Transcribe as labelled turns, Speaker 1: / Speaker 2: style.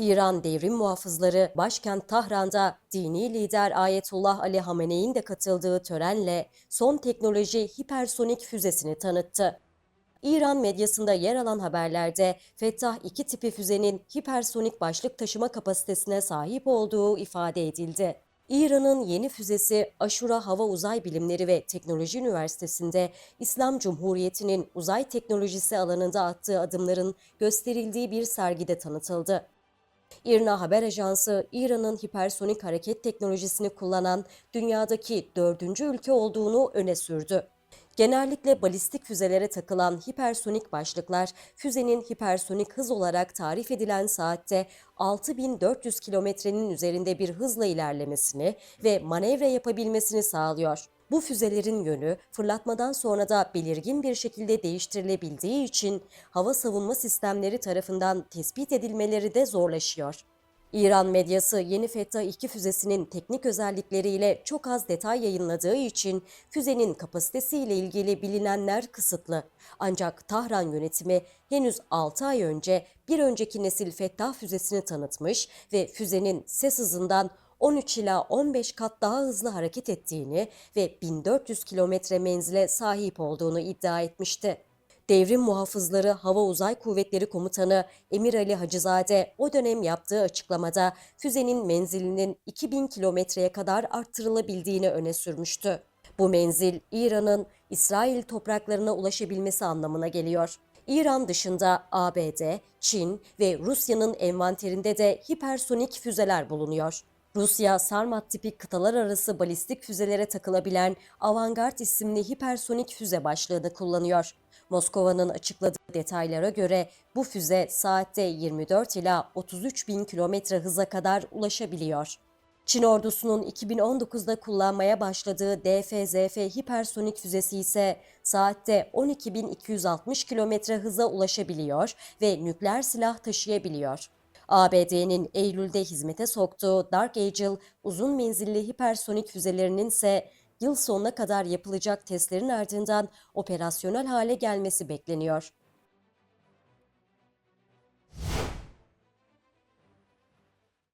Speaker 1: İran devrim muhafızları başkent Tahran'da dini lider Ayetullah Ali Hamene'in de katıldığı törenle son teknoloji hipersonik füzesini tanıttı. İran medyasında yer alan haberlerde Fettah 2 tipi füzenin hipersonik başlık taşıma kapasitesine sahip olduğu ifade edildi. İran'ın yeni füzesi Aşura Hava Uzay Bilimleri ve Teknoloji Üniversitesi'nde İslam Cumhuriyeti'nin uzay teknolojisi alanında attığı adımların gösterildiği bir sergide tanıtıldı. İRNA Haber Ajansı, İran'ın hipersonik hareket teknolojisini kullanan dünyadaki dördüncü ülke olduğunu öne sürdü. Genellikle balistik füzelere takılan hipersonik başlıklar, füzenin hipersonik hız olarak tarif edilen saatte 6400 kilometrenin üzerinde bir hızla ilerlemesini ve manevra yapabilmesini sağlıyor. Bu füzelerin yönü fırlatmadan sonra da belirgin bir şekilde değiştirilebildiği için hava savunma sistemleri tarafından tespit edilmeleri de zorlaşıyor. İran medyası yeni Fettah 2 füzesinin teknik özellikleriyle çok az detay yayınladığı için füzenin kapasitesiyle ilgili bilinenler kısıtlı. Ancak Tahran yönetimi henüz 6 ay önce bir önceki nesil Fettah füzesini tanıtmış ve füzenin ses hızından 13 ila 15 kat daha hızlı hareket ettiğini ve 1400 kilometre menzile sahip olduğunu iddia etmişti. Devrim Muhafızları Hava Uzay Kuvvetleri Komutanı Emir Ali Hacızade o dönem yaptığı açıklamada füzenin menzilinin 2000 kilometreye kadar arttırılabildiğini öne sürmüştü. Bu menzil İran'ın İsrail topraklarına ulaşabilmesi anlamına geliyor. İran dışında ABD, Çin ve Rusya'nın envanterinde de hipersonik füzeler bulunuyor. Rusya, Sarmat tipi kıtalar arası balistik füzelere takılabilen Avangard isimli hipersonik füze başlığını kullanıyor. Moskova'nın açıkladığı detaylara göre bu füze saatte 24 ila 33 bin kilometre hıza kadar ulaşabiliyor. Çin ordusunun 2019'da kullanmaya başladığı DFZF hipersonik füzesi ise saatte 12.260 kilometre hıza ulaşabiliyor ve nükleer silah taşıyabiliyor. ABD'nin Eylül'de hizmete soktuğu Dark Angel uzun menzilli hipersonik füzelerinin ise yıl sonuna kadar yapılacak testlerin ardından operasyonel hale gelmesi bekleniyor.